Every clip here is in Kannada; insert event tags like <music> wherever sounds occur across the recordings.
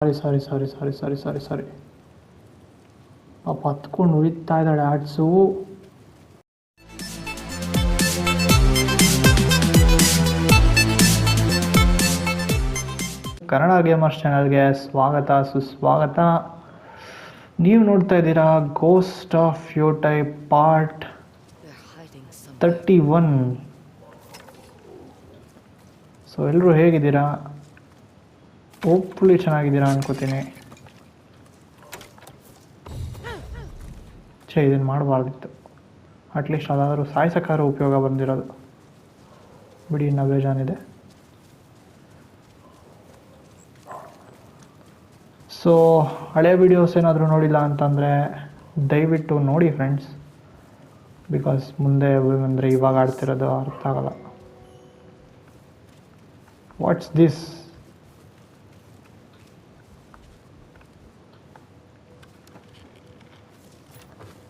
ಸಾರಿ ಸಾರಿ ಸಾರಿ ಸಾರಿ ಸಾರಿ ಸಾರಿ ಸಾರಿ ಪಾಪ ಹತ್ಕೊಂಡು ಉಳಿತಾ ಇದ್ದಾಳೆ, ಆಡ್ಸು. ಕನ್ನಡ ಗೇಮರ್ಸ್ ಚಾನಲ್ಗೆ ಸ್ವಾಗತ, ಸುಸ್ವಾಗತ. ನೀವು ನೋಡ್ತಾ ಇದ್ದೀರಾ ghost of Yotei part thirty one so ಎಲ್ಲರೂ ಹೇಗಿದ್ದೀರಾ? ಹೋಪ್ಫುಲಿ ಚೆನ್ನಾಗಿದ್ದೀರಾ ಅನ್ಕೋತೀನಿ. ಛೇ ಇದನ್ನು ಮಾಡಬಾರ್ದಿತ್ತು. ಅಟ್ಲೀಸ್ಟ್ ಅದಾದರೂ ಸಾಯಿಸಕಾರ ಉಪಯೋಗ ಬಂದಿರೋದು. ಬಿಡಿ, ಇನ್ನೂ ಬೇಜಾನಿದೆ ಸೊ ಹಳೆ ವಿಡಿಯೋಸ್ ಏನಾದರೂ ನೋಡಿಲ್ಲ ಅಂತಂದರೆ ದಯವಿಟ್ಟು ನೋಡಿ ಫ್ರೆಂಡ್ಸ್ ಬಿಕಾಸ್ ಮುಂದೆ ಅಂದರೆ ಇವಾಗ ಆಡ್ತಿರೋದು ಅರ್ಥ ಆಗಲ್ಲ. ವಾಟ್ಸ್ ದಿಸ್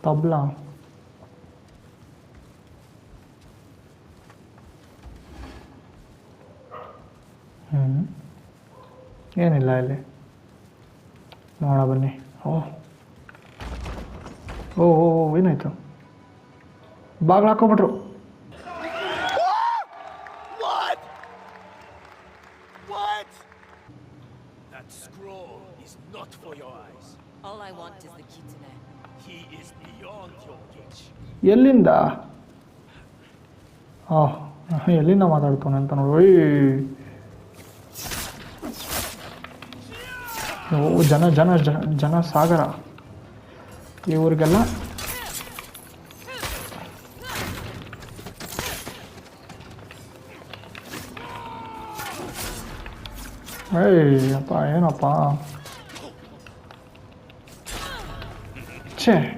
ತಬ್ಲಾ ಹ್ಞೂ ಏನಿಲ್ಲ ಇಲ್ಲಿ ನೋಡ ಬನ್ನಿ ಓ ಓ ಓ ಏನಾಯ್ತು ಬಾಗ್ಲು ಹಾಕೊಂಬಿಟ್ರು? That scroll is not for your eyes. All I want is the kitsune. He ಎಲ್ಲಿಂದ? ಎಲ್ಲಿಂದ ಮಾತಾಡ್ತಾನೆ ಅಂತ ನೋಡು. ಓ, ಜನ ಜನ ಜನ ಜನ ಸಾಗರ ಇವ್ರಿಗೆಲ್ಲ ಏಯ್, ಅಪ್ಪ, ಏನಪ್ಪ? ಛೇ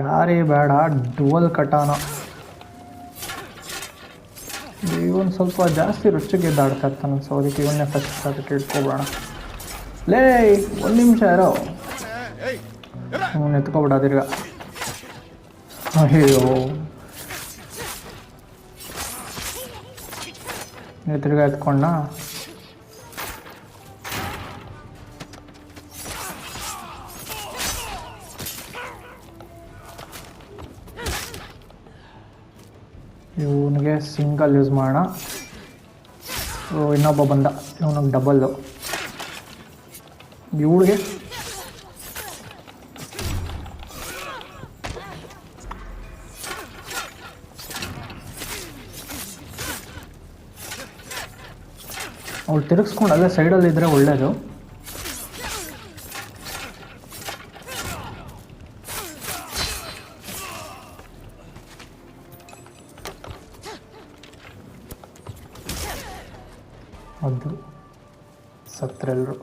ಯಾರೇ ಬೇಡ ಡುವಲ್ ಕಟಾನ. ಇವನ್ ಸ್ವಲ್ಪ ಜಾಸ್ತಿ ರುಚಿಗೆ ಎದ್ದಾಡ್ತಾ ಇರ್ತಾನೆ ಸೊ ಅದಕ್ಕೆ ಇವನ್ನೇ ಫಸ್ಟ್ ಅದಕ್ಕೆ ಇಟ್ಕೊಬೇಡ ಲೇ, ಒಂದು ನಿಮಿಷ ಯಾರೋ ಅವನು ಎತ್ಕೊಬೇಡ ತಿರ್ಗ. ಅಯ್ಯೋ. ತಿರ್ಗಾ ಎತ್ಕೊಂಡ ಇವನಿಗೆ ಸಿಂಗಲ್ ಯೂಸ್ ಮಾಡೋಣ. ಇನ್ನೊಬ್ಬ ಬಂದ. ಇವನಿಗೆ ಡಬಲ್ಲು ಇವಳಿಗೆ? ಅವಳು ತಿರುಗಿಸ್ಕೊಂಡು ಅಲ್ಲೇ ಸೈಡಲ್ಲಿ ಇದ್ದರೆ ಒಳ್ಳೆಯದು ಒಂದು ಸತ್ರೆಲ್ಲರೂ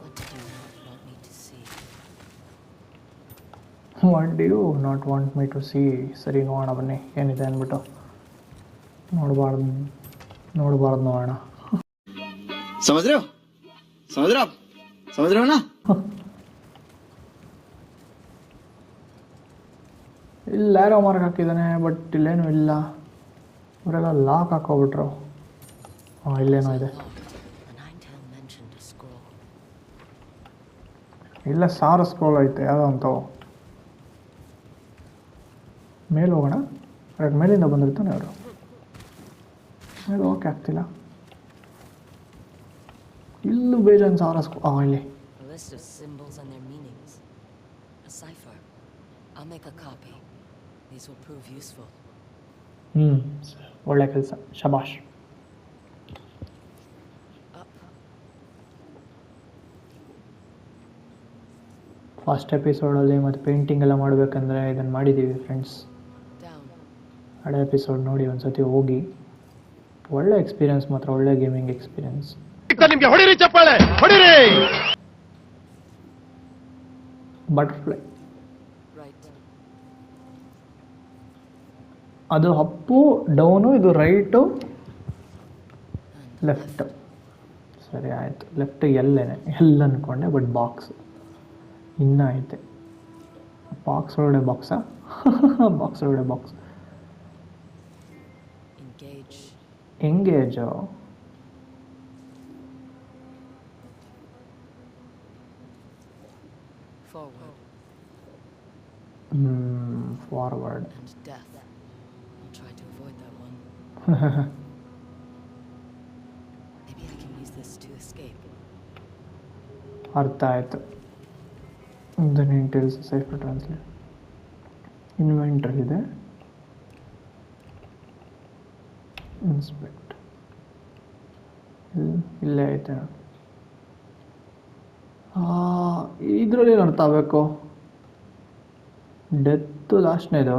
what do you not want me to see ಸರಿ ನೋಡೋಣ ಬನ್ನಿ. ಏನಿದೆ ಅಂದ್ಬಿಟ್ಟು. ನೋಡಬಾರ್ದು ನೋಡಬಾರ್ದು ನೋಡೋಣ. ಸಮುದ್ರ? ಸಮುದ್ರ? ಸಮುದ್ರ ಇಲ್ಲ ಯಾರೋ ಮಾರ್ಕ್ ಹಾಕಿದ್ದಾನೆ ಬಟ್ ಇಲ್ಲೇನೂ ಇಲ್ಲ. ಇವರೆಲ್ಲ ಲಾಕ್ ಹಾಕೋಬಿಟ್ರು ಹಾಂ ಇಲ್ಲೇನೋ ಇದೆ. ಇಲ್ಲ ಸಾವಿರ ಸ್ಕ್ರೋಲ್ ಐತೆ ಯಾವುದೋ ಅಂತವು ಮೇಲೆ ಹೋಗೋಣ. ಅದಕ್ಕೆ ಮೇಲಿಂದ ಬಂದಿರ್ತಾನೆ ಅವರು ಮೇಲೆ ಹೋಗಕ್ಕೆ ಆಗ್ತಿಲ್ಲ. ಇಲ್ಲೂ ಬೇಜಾನ್ ಸಾವಿರ ಸ್ಕೋ ಹಾಂ ಇಲ್ಲಿ. ಹ್ಞೂ ಒಳ್ಳೆ ಕೆಲಸ. symbols ಫಸ್ಟ್ ಎಪಿಸೋಡಲ್ಲಿ ಮತ್ತು ಪೇಂಟಿಂಗ್ ಎಲ್ಲ ಮಾಡಬೇಕಂದ್ರೆ ಇದನ್ನು ಮಾಡಿದ್ದೀವಿ ಫ್ರೆಂಡ್ಸ್ ಹಳೆ ಎಪಿಸೋಡ್ ನೋಡಿ ಒಂದು ಸತಿ ಹೋಗಿ. ಒಳ್ಳೆ ಎಕ್ಸ್ಪೀರಿಯನ್ಸ್ ಮಾತ್ರ ಒಳ್ಳೆ ಗೇಮಿಂಗ್ ಎಕ್ಸ್ಪೀರಿಯನ್ಸ್ ಬಟರ್ಫ್ಲೈ ಅದು ಅಪ್ಪು ಡೌನು ಇದು ರೈಟು ಲೆಫ್ಟ್ ಸರಿ ಆಯಿತು. ಲೆಫ್ಟ್ ಎಲ್ಲೇನೆ ಎಲ್ ಅಂದ್ಕೊಂಡೆ ಬಟ್ ಬಾಕ್ಸ್ ಇನ್ನೂ ಐತೆ ಬಾಕ್ಸ್ ಒಳಗಡೆ ಬಾಕ್ಸಾ ಬಾಕ್ಸ್ ಒಳಗಡೆ box Engage. Engage Forward. Forward And death. I'll try to avoid that one. Maybe I can use this to escape. ಅರ್ಥ ಆಯಿತು then intels cipher translate inventor ಇದೆ. ಇನ್ಸ್ಪೆಕ್ಟ್. ಇಲ್ಲೇ ಐತೆ. ಇದರಲ್ಲಿ ಏನು ಅರ್ಥ ಆಗಬೇಕು ಡೆತ್ತು ಲಾಸ್ಟ್ನೇದು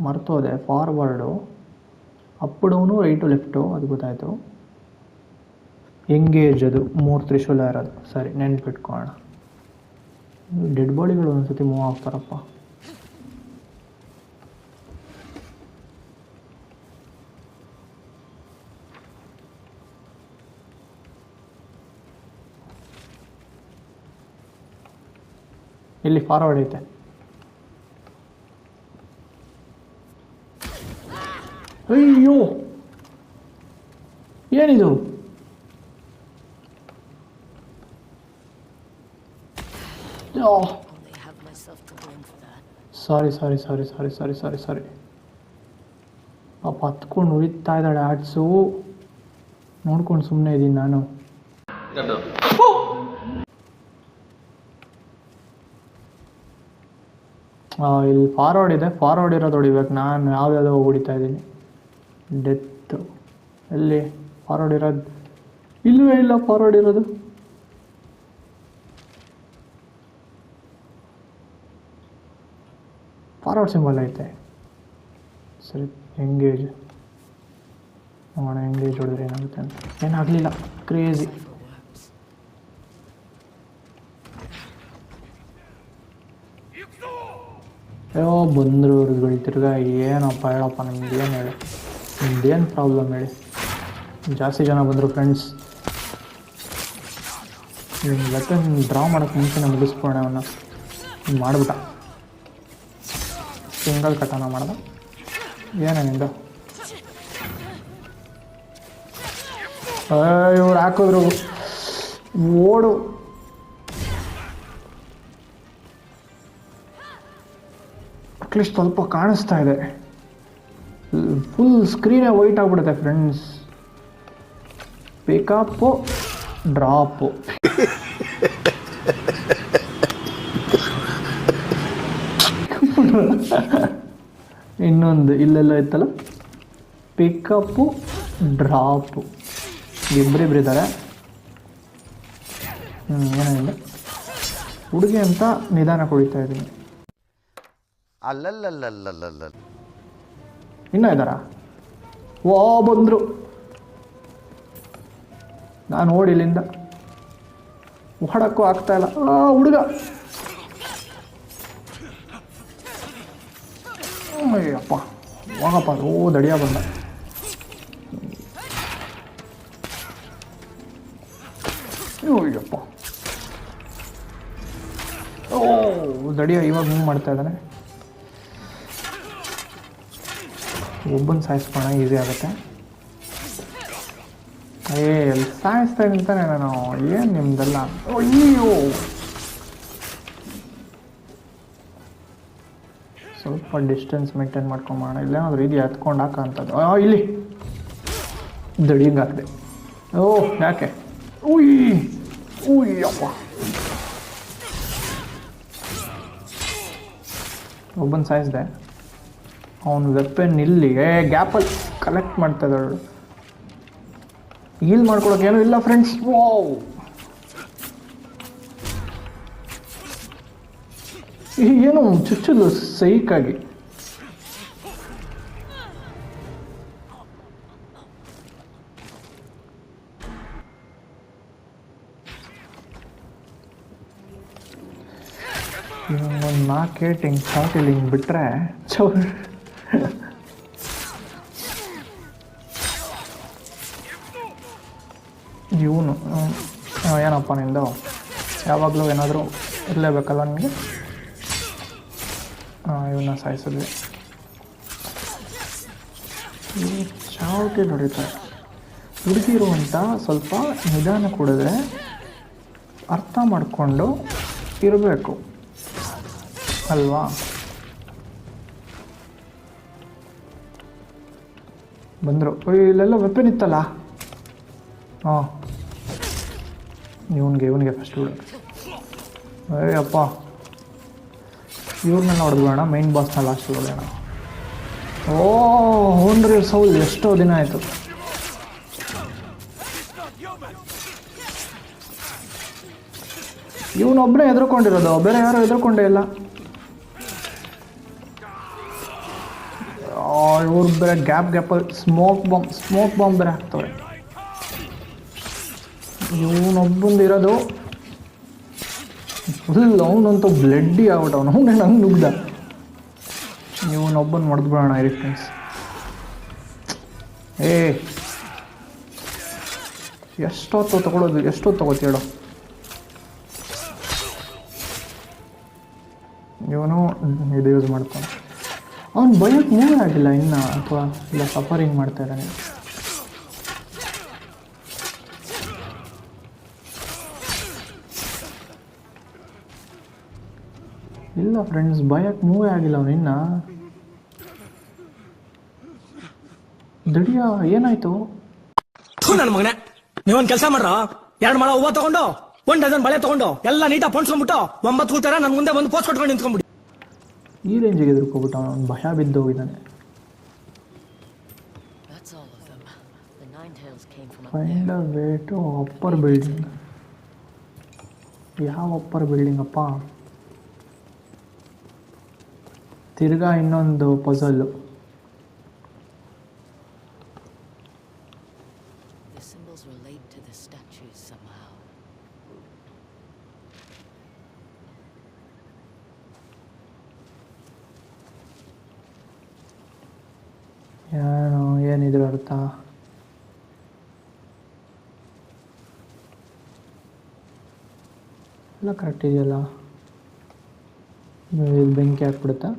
ಮರ್ತೋದೆ, forward. Up down right, left, ಅದು ಗೊತ್ತಾಯಿತು. ಎಂಗೇಜ್ ಅದು ಮೂರು ತ್ರಿಶೂಲ ಇರೋದು. ಸರಿ, ನೆನ್ಪಿಟ್ಕೊಳ್ಳೋಣ. ಡೆಡ್ ಬಾಡಿಗಳು ಒಂದ್ಸತಿ ಮೂವ್ ಆಗ್ತಾರಪ್ಪ. ಇಲ್ಲಿ ಫಾರ್ವರ್ಡ್ ಐತೆ. ಅಯ್ಯೋ! ಏನಿದು? That. ಸಾರಿ ಸಾರಿ ಸಾರಿ ಸಾರಿ ಸಾರಿ ಸಾರಿ ಸಾರಿ ಪಾಪ ಹತ್ಕೊಂಡು ಉಳಿತಾ ಇದ್ದಾಳೆ, ಆಡ್ಸು. ನೋಡ್ಕೊಂಡು ಸುಮ್ಮನೆ ಇದ್ದೀನಿ ನಾನು. ಇಲ್ಲಿ ಫಾರ್ವರ್ಡ್ ಇದೆ. ಫಾರ್ವರ್ಡ್ ಇರೋದು ಹೊಡಿಬೇಕು. ನಾನು ಯಾವ್ದಾವುದೋ ಹೊಡಿತಾ ಇದ್ದೀನಿ. ಡೆತ್ ಎಲ್ಲಿ? ಫಾರ್ವರ್ಡ್ ಇರೋದು. ಇಲ್ಲವೇ ಇಲ್ಲ ಫಾರ್ವರ್ಡ್ ಇರೋದು. ಫಾರ್ವರ್ಡ್ ಸಿಂಬಲ್ ಐತೆ. ಸರಿ ಎಂಗೇಜ್ ನೋಡೋಣ ಎಂಗೇಜ್ ಹೊಡೆದ್ರೆ ಏನಾಗುತ್ತೆ ಅಂತ. ಏನಾಗಲಿಲ್ಲ ಕ್ರೇಜಿ. ಅಯ್ಯೋ, ಬಂದರು ಇವ್ರುಗಳು. ತಿರ್ಗಾ ಏನಪ್ಪ ಹೇಳಪ್ಪ ನಿಮ್ಗೆ ಏನು ಹೇಳಿ. ನಿಮ್ದೇನು ಪ್ರಾಬ್ಲಮ್ ಹೇಳಿ. ಜಾಸ್ತಿ ಜನ ಬಂದರು ಫ್ರೆಂಡ್ಸ್ ನಿಮ್ಮ ವೆಪನ್ ಡ್ರಾ ಮಾಡೋಕ್ಕೆ ಮುಂಚೆನೇ ಮುಗಿಸ್ಕೊಂಡೆ ಅವನ್ನ. ಮಾಡಿಬಿಟ್ಟ. ಸಿಂಗಲ್ ಕಟಾನ ಮಾಡ್ದ ಏನೇನಿಂದ ಇವ್ರು ಹಾಕಿದ್ರು. ಓಡು. ಅಟ್ಲೀಸ್ಟ್ ಸ್ವಲ್ಪ ಕಾಣಿಸ್ತಾ ಇದೆ. ಫುಲ್ ಸ್ಕ್ರೀನೇ ವೈಟ್ ಆಗ್ಬಿಡುತ್ತೆ ಫ್ರೆಂಡ್ಸ್ ಪಿಕಪ್ಪು ಡ್ರಾಪು ಇನ್ನೊಂದು ಇಲ್ಲೆಲ್ಲ ಇತ್ತಲ್ಲ? ಪಿಕಪ್ಪು ಡ್ರಾಪು ಇಬ್ಬರಿಬ್ರು ಇದ್ದಾರೆ ಹ್ಞೂ ಏನಿಲ್ಲ ಹುಡುಗಿ ಅಂತ ನಿಧಾನ ಕುಡಿತಾ ಇದ್ದೀನಿ. ಅಲ್ಲಲ್ಲಲ್ಲಲ್ಲಲ್ಲ ಇನ್ನೂ ಇದ್ದಾರಾ ಓ ಬಂದರು. ನಾನು ಓಡಿ ಇಲ್ಲಿಂದ. ಓಡಕ್ಕೂ ಆಗ್ತಾ ಇಲ್ಲ. ಆ ಹುಡುಗ. ಅಯ್ಯಪ್ಪ. ಹೋಗಪ್ಪ ಓ ದಡಿಯ ಬಂದ. ಅಯ್ಯಪ್ಪ. ಓ ದಡಿಯ ಇವಾಗ ಮೂವ್ ಮಾಡ್ತಾ ಇದ್ದಾನೆ? ಒಬ್ಬನ ಸಾಯಿಸ್ಕೋಣ ಈಸಿ ಆಗುತ್ತೆ. ಏ, ಎಲ್ಲಿ ಸಾಯಿಸ್ತಾ ನಿಂತಾನೆ ನಾನು. ಏನು ನಿಮ್ದೆಲ್ಲ? ಅಯ್ಯೋ. ಸ್ವಲ್ಪ ಡಿಸ್ಟೆನ್ಸ್ ಮೇಂಟೈನ್ ಮಾಡ್ಕೊಂಬೋಣ ಇಲ್ಲೇನಾದ್ರೂ ಇದು ಹತ್ಕೊಂಡು ಹಾಕೋಂಥದ್ದು ಇಲ್ಲಿ. ದಡಿಂಗ್ ಹಾಕಿದೆ ಓ, ಯಾಕೆ? ಉಯ್ ಉಯ್ಯಪ್ಪ ಒಬ್ಬನ ಸಾಯಿಸಿದೆ. ಅವನು ವೆಪನ್ ಇಲ್ಲಿ, ಏ ಗ್ಯಾಪಲ್ಲಿ ಕಲೆಕ್ಟ್ ಮಾಡ್ತಾ ಇದ್ದಾಳು. ಹೀಲ್ ಮಾಡ್ಕೊಳಕ್ಕೆ ಏನೂ ಇಲ್ಲ ಫ್ರೆಂಡ್ಸ್ ವಾವ್ ಏನು ಚುಚ್ಚಲು ಸೈಕಾಗಿ. ಒಂದು ನಾಲ್ಕು ಏಟ್ ಹಿಂಗೆ ಬಿಟ್ಟರೆ ಚೌರ್. ಇವನು ಏನಪ್ಪ ನಿಂದು? ಯಾವಾಗಲೂ ಏನಾದರೂ ಇರಲೇಬೇಕಲ್ಲ ನನಗೆ ಇವನ್ನ ಸಾಯಿಸಿದ್ವಿ ಈ ಚಾವಟಿ ಹೊಡಿತಾರೆ ಹುಡುಗಿರು ಅಂತ ಸ್ವಲ್ಪ ನಿಧಾನ ಕುಡಿದ್ರೆ ಅರ್ಥ ಮಾಡಿಕೊಂಡು ಇರಬೇಕು. ಅಲ್ವಾ? ಬಂದರು. ಇಲ್ಲೆಲ್ಲ ವೆಪನ್ ಇತ್ತಲ್ಲ? ಹಾಂ ಇವನಿಗೆ ಇವನಿಗೆ ಫಸ್ಟ್ ಬಿಡು ಅಯ್ಯಪ್ಪ ಇವ್ರನ್ನೆಲ್ಲ ಹೊಡೆದ್ಬೇಡ ಮೈನ್ ಬಾಸ್ನ ಲಾಸ್ಟ್ ಹೊಡೆಯೋಣ ಓ ಹೋನ್ರಿ ಸೌಲ್, ಎಷ್ಟೋ ದಿನ ಆಯಿತು. ಇವನೊಬ್ಬನೇ ಎದುರ್ಕೊಂಡಿರೋದು ಬೇರೆ ಯಾರು ಎದುರ್ಕೊಂಡೇ ಇಲ್ಲ. ಇವ್ರು ಬೇರೆ ಗ್ಯಾಪ್ ಗ್ಯಾಪಲ್ಲಿ ಸ್ಮೋಕ್ ಬಾಂಬ್ ಸ್ಮೋಕ್ ಬಾಂಬ್ ಬೇರೆ ಹಾಕ್ತವ್ರೆ. ಇವನೊಬ್ಬಂದು ಇರೋದು ಫುಲ್ ಅವನಂತೂ ಬ್ಲಡ್ಡಿ ಆಗ್ಬಿಟ್ಟು ಅವನು. ಅವನೇ ನಂಗೆ ನುಗ್ದ. ಇವನೊಬ್ಬನ ಹೊಡೆದ್ಬಿಡೋಣ ಇರಿ ಫ್ರೆಂಡ್ಸ್ ಏ. ಎಷ್ಟೊತ್ತು ತಗೊಳ್ಳೋದು ಎಷ್ಟೊತ್ತು ತಗೋತಿ ಹೇಳು. ಇವನು ಇದು ಯೂಸ್ ಮಾಡ್ತಾನೆ. ಅವ್ನು ಬಯಕ್ ಮೂವ್ ಆಗಿಲ್ಲ ಇನ್ನು, ಅಥವಾ ಇಲ್ಲ ಸಫರಿಂಗ್ ಮಾಡ್ತಾ ಇದ್ದಾನೆ. ಇಲ್ಲ ಫ್ರೆಂಡ್ಸ್ ಭಯಕ್ಕೆ ಮೂವೇ ಆಗಿಲ್ಲ ಅವನು ಇನ್ನ. ದಡಿಯ ಏನಾಯ್ತು? ನನ್ನ ನನ್ ಮಗನೇ. ನೀವೊಂದ್ ಕೆಲಸ ಮಾಡ್ರ? ಎರಡು ಮಳ ಹೂವ ತಗೊಂಡು ಒಂದ್ ಡಜನ್ ಬಳೆ ತಗೊಂಡು ಎಲ್ಲ ನೀಟಾಗಿ ಪೊಣ್ಸ್ಕೊಂಡ್ಬಿಟ್ಟು ಒಂಬತ್ತು ಕೂತಾರ ನನ್ನ ಮುಂದೆ ಬಂದು ಪೋಸ್ಟ್ ಕೊಟ್ಕೊಂಡು ನಿಂತ್ಕೊಂಡ್ಬಿಡಿ. ಈ ರೇಂಜಿಗೆ ಎದುರ್ಕೋಬಿಟ್ಟು ಅವನು ಭಯ ಬಿದ್ದು ಹೋಗಿದ್ದಾನೆ. All of them. The Nine Tails came from up find way to upper building ಯಾವ ಅಪ್ಪರ್ ಬಿಲ್ಡಿಂಗ್ ಅಪ್ಪ? ತಿರ್ಗಾ ಇನ್ನೊಂದು ಪಜಲ್ಲು. ಏನು ಏನಿದ್ರ ಅರ್ಥ. ಎಲ್ಲ ಕರೆಕ್ಟ್ ಇದೆಯಲ್ಲ? ಇದು ಬೆಂಕಿ ಹಾಕ್ಬಿಡುತ್ತಾ?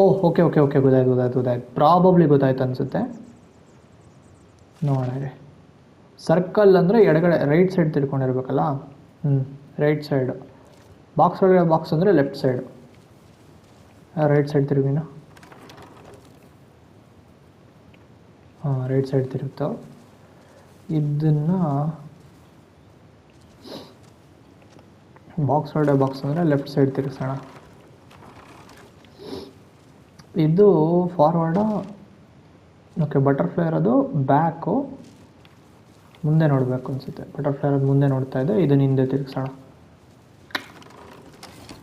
ಓಹ್ ಓಕೆ ಓಕೆ ಓಕೆ ಗೊತ್ತಾಯ್ತು ಗೊತ್ತಾಯ್ತು ಗೊತ್ತಾಯ್ತು. ಪ್ರಾಬಬ್ಲಿ ಗೊತ್ತಾಯ್ತು ಅನಿಸುತ್ತೆ. ನೋಡಿ ಸರ್ಕಲ್ ಅಂದರೆ ಎಡಗಡೆ ರೈಟ್ ಸೈಡ್ ತಿಳ್ಕೊಂಡಿರ್ಬೇಕಲ್ಲ? ಹ್ಞೂ ರೈಟ್ ಸೈಡ್ ಬಾಕ್ಸ್ ಒಳಗಡೆ ಬಾಕ್ಸ್ ಅಂದರೆ ಲೆಫ್ಟ್ ಸೈಡ್ ರೈಟ್ ಸೈಡ್ ತಿರುಗಿನ ಹಾಂ ರೈಟ್ ಸೈಡ್ ತಿರುಗ್ತಾವ ಇದನ್ನು ಬಾಕ್ಸ್ ಒಳಗಡೆ ಬಾಕ್ಸ್ ಅಂದರೆ ಲೆಫ್ಟ್ ಸೈಡ್ ತಿರುಗಿಸೋಣ. ಇದು ಫಾರ್ವರ್ಡ್ ಓಕೆ ಬಟರ್ಫ್ಲೈ ಇರೋದು ಬ್ಯಾಕು ಮುಂದೆ ನೋಡಬೇಕು ಅನಿಸುತ್ತೆ. ಬಟರ್ಫ್ಲೈ ಇರೋದು ಮುಂದೆ ನೋಡ್ತಾ ಇದೆ ಇದನ್ನ ಹಿಂದೆ ತಿರುಗಿಸೋಣ.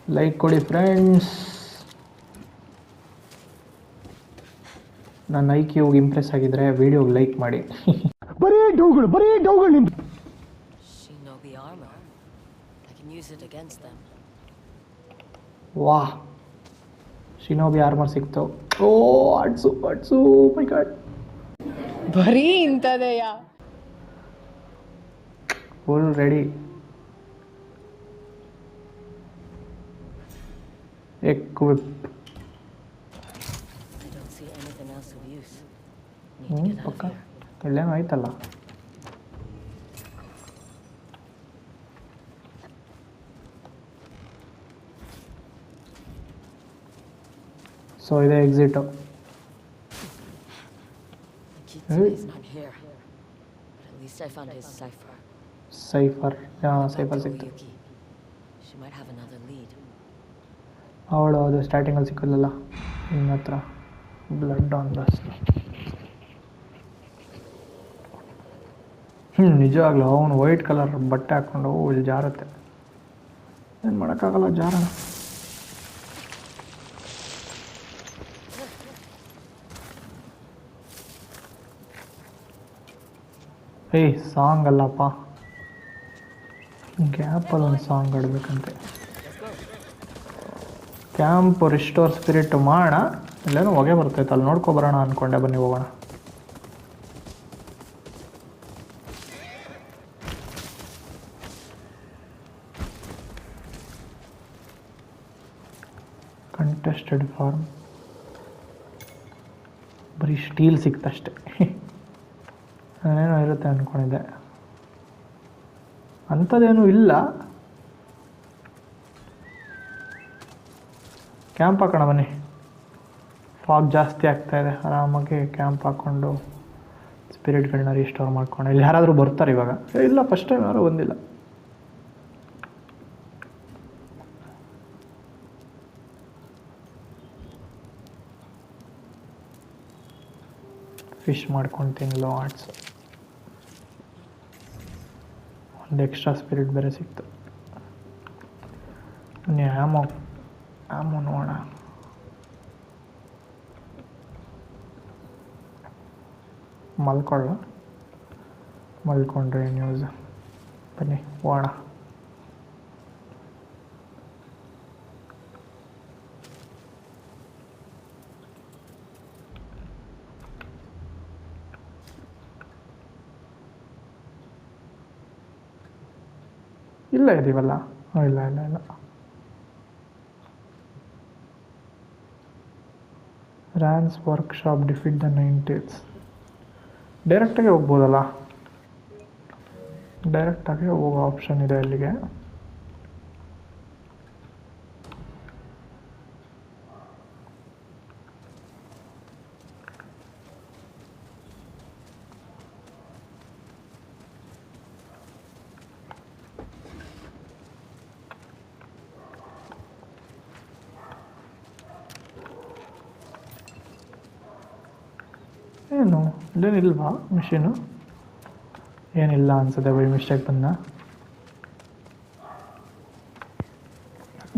ಲೈಕ್ ಕೊಡಿ ಫ್ರೆಂಡ್ಸ್ ನನ್ನ ಐಕಿ ಹೋಗಿ ಇಂಪ್ರೆಸ್ ಆಗಿದ್ರೆ ವಿಡಿಯೋಗೆ ಲೈಕ್ ಮಾಡಿ. ಬರೀ ಡೌಗಳು ಬರೀ ಡೌಗಳು them. ವಾಹ್. ಶಿನೋಬಿ ಆರ್ಮರ್ ಸಿಕ್ತು ಓ ಅಡ್ಸು ಅಡ್ಸು ಮೈ ಗಾಡ್ ಬರೀ ಇಂಥದೆಯಾ full ready equip I don't see anything so ಇದೆ ಎಕ್ಸಿಟು. ಸೈಫರ್ ಸೈಫರ್ About ಸಿಕ್ತು. ಅವಳು ಅದು ಸ್ಟಾರ್ಟಿಂಗಲ್ಲಿ ಸಿಕ್ಕಲ್ಲ ನಿನ್ನ ಹತ್ರ ಬ್ಲಡ್ ಆನ್ ಬಸ್ ಹ್ಞೂ ನಿಜವಾಗ್ಲೂ ಅವನು ವೈಟ್ ಕಲರ್ ಬಟ್ಟೆ ಹಾಕ್ಕೊಂಡು ಇಲ್ಲಿ ಜಾರತ್ತೆ. ಏನು ಮಾಡೋಕ್ಕಾಗಲ್ಲ ಜಾರಣ ಏಯ್ ಸಾಂಗ್ ಅಲ್ಲಪ್ಪ. ಗ್ಯಾಪಲ್ಲಿ ಒಂದು ಸಾಂಗ್ ಆಡಬೇಕಂತೆ ಕ್ಯಾಂಪ್ ರಿಸ್ಟೋರ್ ಸ್ಪಿರಿಟ್ ಮಾಡೋಣ ಇಲ್ಲೇನೋ ಹೊಗೆ ಬರ್ತೈತೆ ಅಲ್ಲಿ ನೋಡ್ಕೊ ಬರೋಣ ಅನ್ಕೊಂಡೆ, ಬನ್ನಿ ಹೋಗೋಣ. ಕಂಟೆಸ್ಟೆಡ್ ಫಾರ್ಮ್ ಬರೀ ಸ್ಟೀಲ್ ಸಿಕ್ತಷ್ಟೇ. ನಾನೇನೋ ಇರುತ್ತೆ ಅಂದ್ಕೊಂಡಿದ್ದೆ ಅಂಥದ್ದೇನೂ ಇಲ್ಲ. ಕ್ಯಾಂಪ್ ಹಾಕೋಣ ಬನ್ನಿ. ಫಾಗ್ ಜಾಸ್ತಿ ಆಗ್ತಾ ಇದೆ. ಆರಾಮಾಗಿ ಕ್ಯಾಂಪ್ ಹಾಕ್ಕೊಂಡು ಸ್ಪಿರಿಟ್ಗಳನ್ನ ರೀಸ್ಟೋರ್ ಮಾಡ್ಕೊಂಡು. ಇಲ್ಲಿ ಯಾರಾದರೂ ಬರ್ತಾರೆ ಇವಾಗ. ಇಲ್ಲ ಫಸ್ಟ್ ಟೈಮ್ ಯಾರೂ ಬಂದಿಲ್ಲ. ಫಿಶ್ ಮಾಡ್ಕೊಂಡು ತಿನ್ನಲು ಆರ್ಟ್ಸ್ ಒಂದು ಎಕ್ಸ್ಟ್ರಾ ಸ್ಪಿರಿಟ್ ಬೇರೆ ಸಿಕ್ತು. ನೀ ಆಮೋ ಆಮೋ ನೋಡೋಣ. ಮಲ್ಕೊಳ್ಳ ಮಲ್ಕೊಂಡ್ರೆ ನ್ಯೂಸ್ ಬನ್ನಿ ಹೋಗೋಣ ಇಲ್ಲ ಇದೀವಲ್ಲ ಇಲ್ಲ ಇಲ್ಲ ಇಲ್ಲ. Ryan's workshop defeat the nineties ಡೈರೆಕ್ಟಾಗಿ ಹೋಗ್ಬೋದಲ್ಲ? ಡೈರೆಕ್ಟಾಗಿ ಹೋಗೋ ಆಪ್ಷನ್ ಇದೆ ಅಲ್ಲಿಗೆ. ಏನು ಇಲ್ಲೇನಿಲ್ವಾ ಮಿಷಿನು ಏನಿಲ್ಲ ಅನ್ಸುತ್ತೆ ಬೈ ಮಿಸ್ಟೇಕ್ ಬಂದ.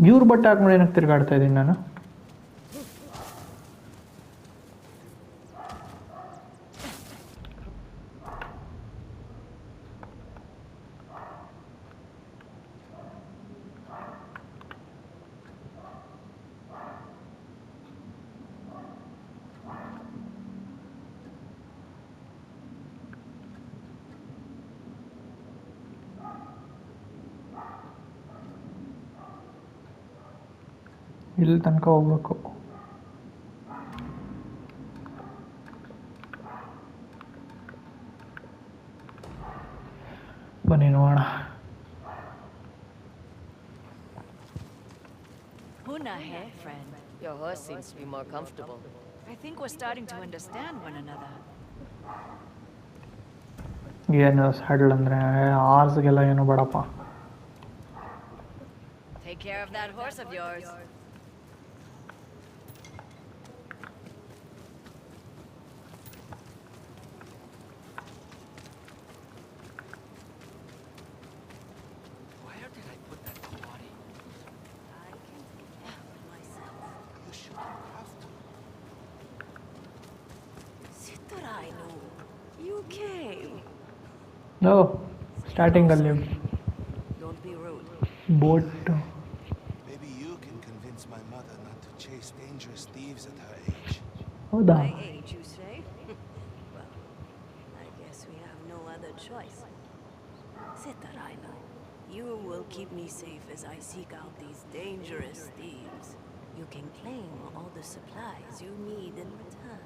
ಇವ್ರ ಬಟ್ಟೆ ಹಾಕೊಂಡು ಏನಕ್ಕೆ ತಿರುಗಾಡ್ತಾ ಇದ್ದೀನಿ ನಾನು? ಇಲ್ಲಿ ತನಕ ಹೋಗ್ಬೇಕು ಬನ್ನಿ ನೋಡೋಣ Huna hai, friend. Your horse seems to be more comfortable. I think we're starting to understand one another. ಏನು ಸ್ಯಾಡಲ್ ಅಂದರೆ ಆರ್ಸ್ಗೆಲ್ಲ ಏನು ಬೇಡಪ್ಪ Take care of that horse of yours. No, starting कर लियो. Don't be rude. Boat. Maybe you can convince my mother not to chase dangerous thieves at her age. Oh, Hold on. Age, you say? <laughs> well, I guess we have no other choice. Sitarina, you will keep me safe as I seek out these dangerous thieves. You can claim all the supplies you need in return.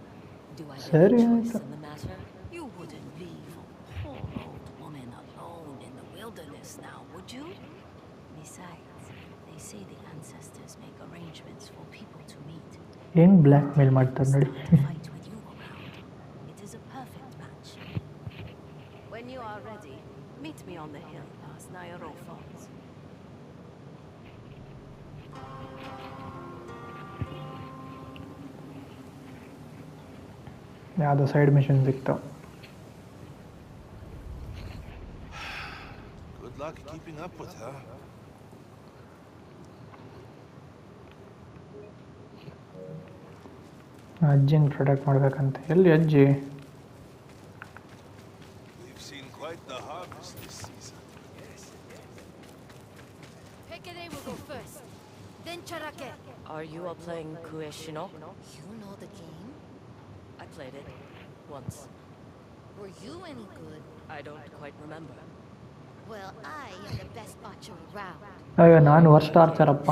Do I have a choice in the matter? You wouldn't leave wilderness now, would you? Besides, they say the ancestors make arrangements for people to meet. ಏನು ಬ್ಲ್ಯಾಕ್ ಮೇಲ್ ಮಾಡ್ತಾರೆ ನೋಡಿ <laughs> Stand to fight with you around. It is a perfect match. When you are ready, meet me on the hill past Nairo Falls. ಯಾವುದೋ ಸೈಡ್ ಮಿಷನ್ ಸಿಕ್ತು Good luck keeping up with her. ಅಜ್ಜಿನ protect ಮಾಡ್ಬೇಕಂತೆ ಎಲ್ಲಿ ಅಜ್ಜಿ We've seen quite the harvest this season. Pekere will go first. Then Charake. Are you all playing Kueshino? You know the game? I played it once. Were you any good? I don't quite remember. ಅಯ್ಯೋ ನಾನು ವರ್ಷ ಆರ್ಚರಪ್ಪ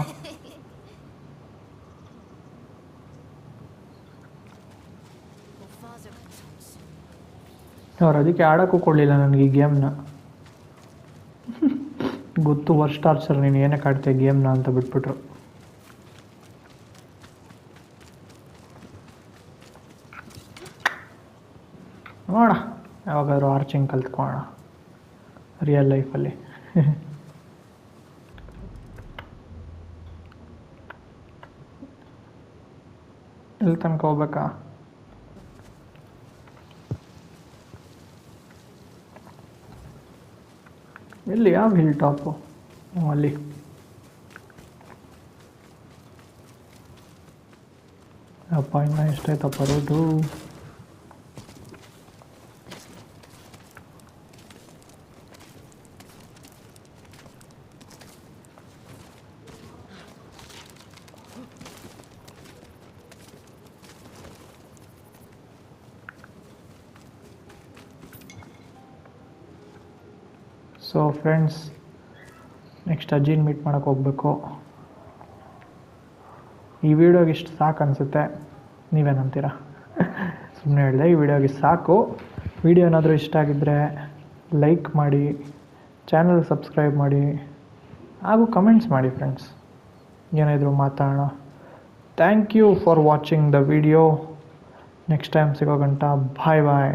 ಅವ್ರು ಅದಕ್ಕೆ ಆಡೋಕ್ಕೂ ಕೊಡಲಿಲ್ಲ ನನಗೆ ಈ ಗೇಮ್ನ ಗೊತ್ತು ವರ್ಷ ಆರ್ಚರ್ ನೀನು ಏನಕ್ಕೆ ಆಡ್ತೀಯ ಗೇಮ್ನ ಅಂತ ಬಿಟ್ಬಿಟ್ರು. ನೋಡ ಯಾವಾಗಾದ್ರೂ ಆರ್ಚಿಂಗ್ ಕಲ್ತ್ಕೋಣ ರಿಯಲ್ ಲೈಫಲ್ಲಿ ಎಲ್ಲಿ ತನಕ ಹೋಗ್ಬೇಕಾ ಎಲ್ಲಿ ಯಾವ ಹಿಲ್ ಟಾಪು ಹ್ಞೂ, ಅಲ್ಲಿ ಅಪ್ಪ ಇನ್ನು ಎಷ್ಟಾಯ್ತಪ್ಪ ರೋಡು ಸೊ ಫ್ರೆಂಡ್ಸ್ ನೆಕ್ಸ್ಟ್ ಅಜ್ಜಿನ ಮೀಟ್ ಮಾಡೋಕ್ಕೆ ಹೋಗ್ಬೇಕು. ಈ ವಿಡಿಯೋಗೆ ಇಷ್ಟು ಸಾಕು ಅನಿಸುತ್ತೆ. ನೀವೇನಂತೀರ? <laughs> ಸುಮ್ಮನೆ ಹೇಳಿದೆ, ಈ ವಿಡಿಯೋಗೆ ಸಾಕು. ವಿಡಿಯೋ ಏನಾದರೂ ಇಷ್ಟ ಆಗಿದ್ದರೆ ಲೈಕ್ ಮಾಡಿ ಚಾನಲ್ ಸಬ್ಸ್ಕ್ರೈಬ್ ಮಾಡಿ, ಹಾಗೂ ಕಮೆಂಟ್ಸ್ ಮಾಡಿ ಫ್ರೆಂಡ್ಸ್ ಏನಾದರೂ ಮಾತಾಡೋಣ. Thank you for watching the video next time ಸಿಗೋ ಗಂಟ ಬಾಯ್ ಬಾಯ್